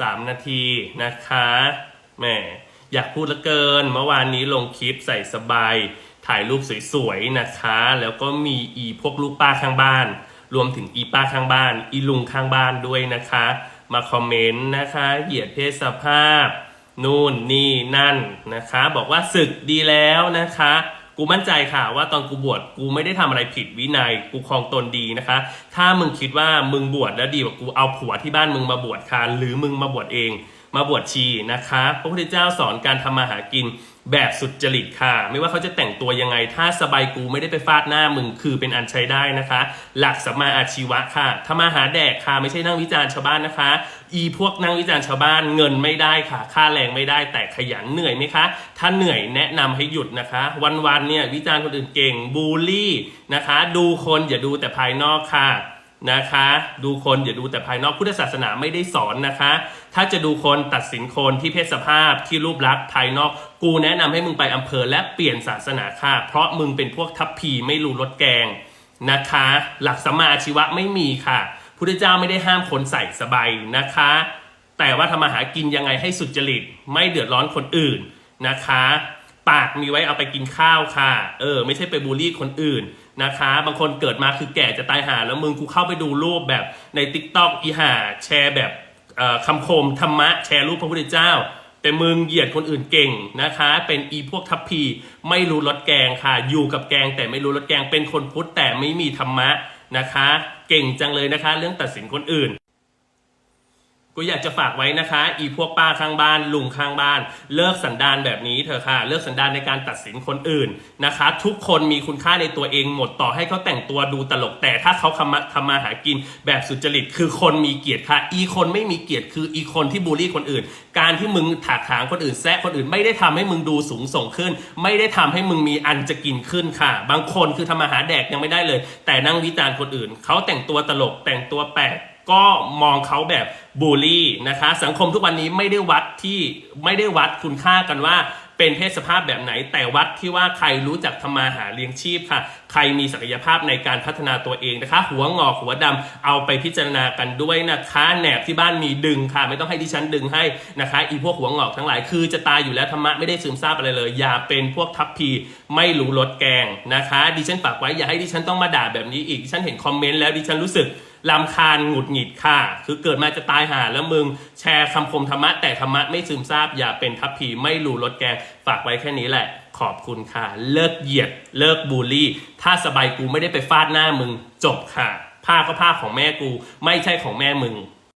สามนาทีนะคะแหมอยากพูดลือเกิน เมื่อวานนี้ลงคลิปใส่สบาย ถ่ายรูปสวยๆนะคะ แล้วก็มีอีพวกลูกป้าข้างบ้าน รวมถึงอีป้าข้างบ้าน อีลุงข้างบ้านด้วยนะคะ มาคอมเมนต์นะคะ เหยียดเพศสภาพ นู่นนี่นั่นนะคะ บอกว่าศึกดีแล้วนะคะ กูมั่นใจค่ะว่าตอนกูบวชกูไม่ได้ทำอะไรผิดวินัยกูครองตนดีนะคะ ถ้ามึงคิดว่ามึงบวชแล้วดีกว่ากูเอาผัวที่บ้านมึงมาบวชคานหรือมึงมาบวชเอง มาบวชชีนะคะ พระพุทธเจ้าสอนการทำมาหากิน แบบสุดจริตค่ะ ไม่ว่าเขาจะแต่งตัวยังไง ถ้าสบายกูไม่ได้ไปฟาดหน้ามึงคือเป็นอันใช้ได้นะคะ หลักสัมมาอาชีวะค่ะทำมาหาแดกค่ะไม่ใช่นั่งวิจารณ์ชาวบ้านนะคะ อีพวกนั่งวิจารณ์ชาวบ้านเงินไม่ได้ค่ะ ค่าแรงไม่ได้แต่ขยันเหนื่อยไหมคะ ถ้าเหนื่อยแนะนำให้หยุดนะคะ วันๆเนี่ยวิจารณ์คนอื่นเก่งบูลลี่นะคะ ดูคนอย่าดูแต่ภายนอกค่ะ นะคะ ดูคนอย่าดูแต่ภายนอกพุทธศาสนาไม่ได้สอนนะคะ ถ้าจะดูคนตัดสินคนที่เพศสภาพที่รูปลักษณ์ภายนอก กูแนะนำให้มึงไปอำเภอและเปลี่ยนศาสนาค่ะ เพราะมึงเป็นพวกทัพพีไม่รู้รสแกงนะคะ หลักสมาอาชีวะไม่มีค่ะพุทธเจ้าไม่ได้ห้ามคนใส่สบายนะคะ แต่ว่าทำมาหากินยังไงให้สุจริตไม่เดือดร้อนคนอื่นนะคะ ปากมีไว้เอาไปกินข้าวค่ะ เออ ไม่ใช่ไปบูลลี่คนอื่นนะคะ บางคนเกิดมาคือแก่จะตายหาแล้วมึงกูเข้าไปดูรูปแบบใน t ิ k t o k อีหาแชร์แบบคำคมธรรมะแชร์รูปพระพุทธเจ้า แต่มึงเหยียดคนอื่นเก่งนะคะ เป็นอีพวกทัพพีไม่รู้รสแกงค่ะ อยู่กับแกงแต่ไม่รู้รสแกงเป็นคนพุทธแต่ไม่มีธรรมะนะคะ เก่งจังเลยนะคะ เรื่องตัดสินคนอื่น ก็อยากจะฝากไว้นะคะ อีพวกป้าข้างบ้านลุงข้างบ้าน เลิกสันดานแบบนี้เถอะค่ะ เลิกสันดานในการตัดสินคนอื่นนะคะ ทุกคนมีคุณค่าในตัวเองหมดต่อให้เขาแต่งตัวดูตลกแต่ถ้าเขาทำมาทำมาหากินแบบสุจริตคือคนมีเกียรติค่ะ อีคนไม่มีเกียรติคืออีคนที่บูลลี่คนอื่น การที่มึงถากถางคนอื่นแซะคนอื่น ไม่ได้ทำให้มึงดูสูงส่งขึ้น ไม่ได้ทำให้มึงมีอันจะกินขึ้นค่ะ บางคนคือทำมาหาแดกยังไม่ได้เลย แต่นั่งวิจารณ์คนอื่นเขาแต่งตัวตลกแต่งตัวแปลก ก็มองเขาแบบบูลลี่นะคะ สังคมทุกวันนี้ไม่ได้วัดที่ไม่ได้วัดคุณค่ากันว่าเป็นเพศสภาพแบบไหน แต่วัดที่ว่าใครรู้จักทำมาหาเลี้ยงชีพค่ะ ใครมีศักยภาพในการพัฒนาตัวเองนะคะ หัวงอกหัวดำเอาไปพิจารณากันด้วยนะคะแหนบที่บ้านมีดึงค่ะ ไม่ต้องให้ดิฉันดึงให้นะคะอีพวกหัวงอกทั้งหลายคือจะตายอยู่แล้วธรรมะไม่ได้ซึมซาบอะไรเลย อย่าเป็นพวกทัพพีไม่รู้รสแกงนะคะ ดิฉันฝากไว้อย่าให้ดิฉันต้องมาด่าแบบนี้อีกดิฉันเห็นคอมเมนต์แล้วดิฉันรู้สึก ลำคาญหงุดหงิดค่ะ คือเกิดมาจะตายหาแล้วมึงแชร์คำคมธรรมะ แต่ธรรมะไม่ซึมซาบอย่าเป็นทัพผีไม่รู้รสแกงฝากไว้แค่นี้แหละ ขอบคุณค่ะ เลิกเหยียด เลิกบูลลี่ ถ้าสบายกูไม่ได้ไปฟาดหน้ามึงจบค่ะ ผ้าก็ผ้าของแม่กู ไม่ใช่ของแม่มึง